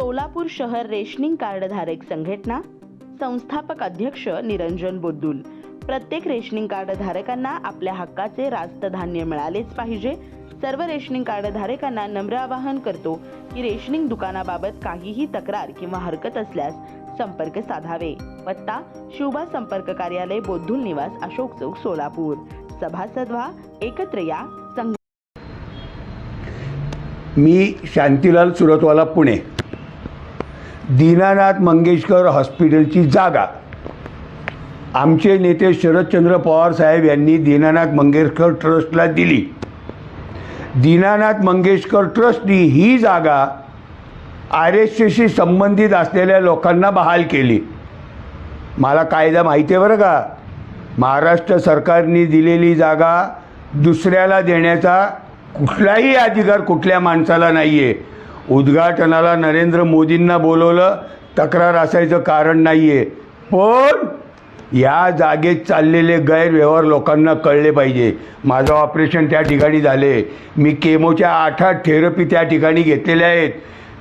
सोलापूर शहर रेशनिंग कार्डधारक संघटना संस्थापक अध्यक्ष निरंजन बोद्दुल. प्रत्येक रेशनिंग कार्डधारकांना आपल्या हक्काचे रास्त धान्य मिळालेच पाहिजे. सर्व रेशनिंग कार्डधारकांना नम्र आवाहन करतो की रेशनिंग दुकानाबाबत काहीही तक्रार किंवा हरकत असल्यास संपर्क साधावे. पत्ता शुभा संपर्क कार्यालय बोद्धुल निवास अशोक चौक सोलापूर. सभासद व्हा एकत्र या संघ मी शांतीलाल सुरतवाला पुणे. दीनानाथ मंगेशकर हॉस्पिटलची जागा. आमचे नेते शरदचंद्र पवार साहेब यांनी दीनानाथ मंगेशकर ट्रस्टला दिली. दीनानाथ मंगेशकर ट्रस्टनी ही जागा आर एस एसशी संबंधित असलेल्या लोकांना बहाल केली. मला कायदा माहिती आहे बरं का? महाराष्ट्र सरकारने दिलेली जागा दुसऱ्याला देण्याचा कुठलाही अधिकार कुठल्या माणसाला नाही आहे उद्घाटनाला नरेंद्र मोदींना बोलवलं तक्रार असायचं कारण नाही आहे पण या जागेत चाललेले गैरव्यवहार लोकांना कळले पाहिजे. माझं ऑपरेशन त्या ठिकाणी झाले. मी केमोच्या आठ आठ थेरपी त्या ठिकाणी घेतलेल्या आहेत.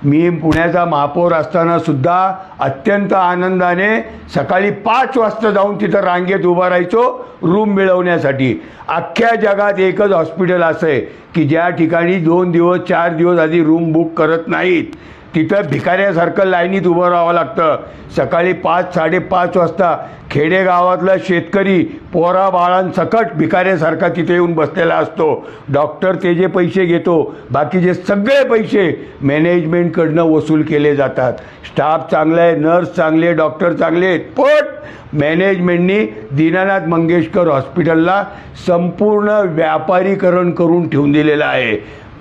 मी पुण्याचा महापौर असताना सुद्धा अत्यंत आनंदाने सकाळी पाच वाजता जाऊन तिथं रांगेत उभा राहायचो रूम मिळवण्यासाठी. अख्ख्या जगात एकच हॉस्पिटल असं आहे की ज्या ठिकाणी दोन दिवस चार दिवस आधी रूम बुक करत नाहीत. तिथं भिकाऱ्यासारखं लाईनीत उभं राहावं लागतं. सकाळी पाच साडेपाच वाजता खेडेगावातला शेतकरी पोरा बाळांसकट भिकाऱ्यासारखा तिथे येऊन बसलेला असतो. डॉक्टर ते जे पैसे घेतो बाकीचे सगळे पैसे मॅनेजमेंटकडनं वसूल केले जातात. स्टाफ चांगला आहे नर्स चांगले डॉक्टर चांगले आहेत पण मॅनेजमेंटनी दीनानाथ मंगेशकर हॉस्पिटलला संपूर्ण व्यापारीकरण करून ठेवून दिलेलं आहे.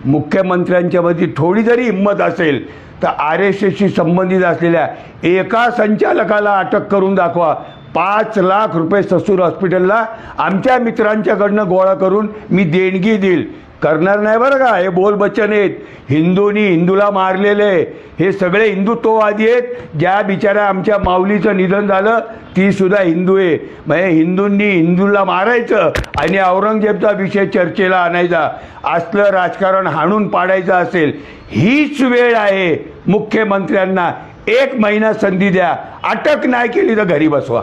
मुख्यमंत्र्यांच्या मध्ये थोडी जरी हिंमत असेल तर आर एस एसशी संबंधित असलेल्या एका संचालकाला अटक करून दाखवा. पाच लाख रुपये ससूर हॉस्पिटलला आमच्या मित्रांच्याकडनं गोळा करून मी देणगी देईल. करणार नाही बरं का? हे बोल बच्चन आहेत. हिंदूंनी हिंदूला मारलेले. हे सगळे हिंदुत्ववादी आहेत. ज्या बिचाऱ्या आमच्या माऊलीचं निधन झालं ती सुद्धा हिंदू आहे. म्हणजे हिंदूंनी हिंदूला मारायचं आणि औरंगजेबचा विषय चर्चेला आणायचा. असलं राजकारण हाणून पाडायचं असेल हीच वेळ आहे. मुख्यमंत्र्यांना एक महिना संधी द्या. अटक नाही केली तर घरी बसवा.